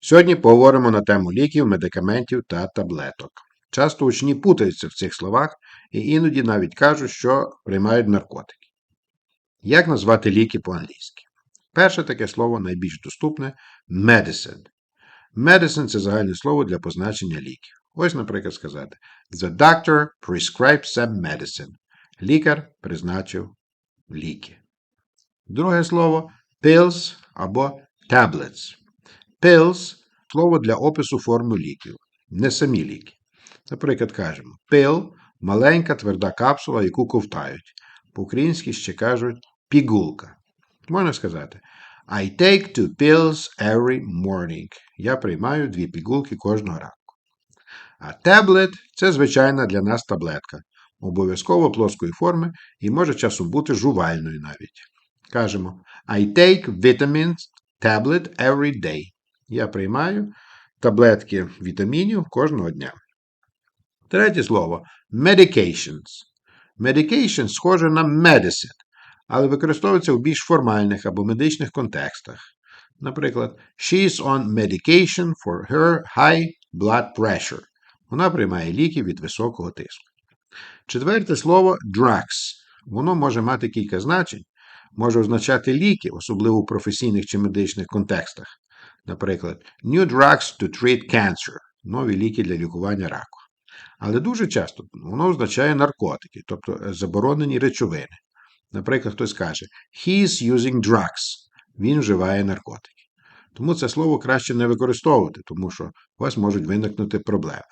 Сьогодні поговоримо на тему ліків, медикаментів та таблеток. Часто учні путаються в цих словах і іноді навіть кажуть, що приймають наркотики. Як назвати ліки по-англійськи? Перше таке слово найбільш доступне medicine. Medicine – це загальне слово для позначення ліків. Ось, наприклад, сказати: The doctor prescribed some medicine. Лікар призначив ліки. Друге слово pills або tablets. Pills – слово для опису форми ліків, не самі ліки. Наприклад, кажемо pill – маленька тверда капсула, яку ковтають. По-українськи ще кажуть пігулка. Можна сказати I take two pills every morning. Я приймаю дві пігулки кожного ранку. А таблет – це звичайна для нас таблетка, обов'язково плоскої форми і може часом бути жувальною навіть. Кажемо I take vitamins tablet every day. Я приймаю таблетки вітамінів кожного дня. Третє слово medications. Medication схоже на medicine, але використовується у більш формальних або медичних контекстах. Наприклад, she is on medication for her high blood pressure. Вона приймає ліки від високого тиску. Четверте слово drugs. Воно може мати кілька значень, може означати ліки, особливо в професійних чи медичних контекстах. Наприклад, new drugs to treat cancer нові ліки для лікування раку. Але дуже часто воно означає наркотики, тобто заборонені речовини. Наприклад, хтось каже He is using drugs. Він вживає наркотики. Тому це слово краще не використовувати, тому що у вас можуть виникнути проблеми.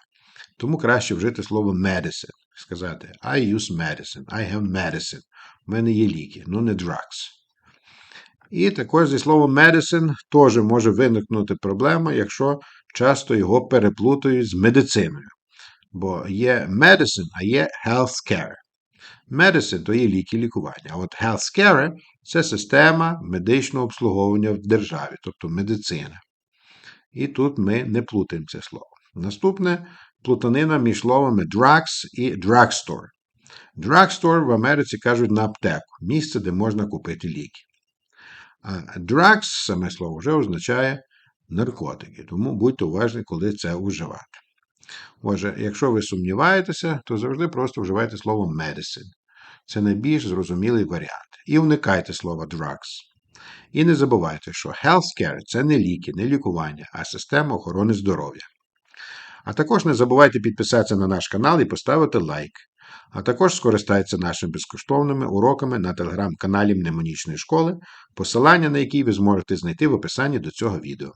Тому краще вжити слово medicine. Сказати I use medicine, I have medicine. У мене є ліки, ну не drugs. І також зі словом medicine теж може виникнути проблема, якщо часто його переплутають з медициною. Бо є medicine, а є healthcare. Medicine – то є ліки лікування. А от healthcare – це система медичного обслуговування в державі, тобто медицина. І тут ми не плутаємо це слово. Наступне плутанина між словами drugs і drugstore. Drugstore в Америці кажуть на аптеку, місце, де можна купити ліки. А drugs, саме слово, вже означає наркотики, тому будьте уважні, коли це вживати. Отже, якщо ви сумніваєтеся, то завжди просто вживайте слово medicine. Це найбільш зрозумілий варіант. І уникайте слова drugs. І не забувайте, що healthcare – це не ліки, не лікування, а система охорони здоров'я. А також не забувайте підписатися на наш канал і поставити лайк. А також скористайтеся нашими безкоштовними уроками на телеграм-каналі Мнемонічної школи, посилання на який ви зможете знайти в описанні до цього відео.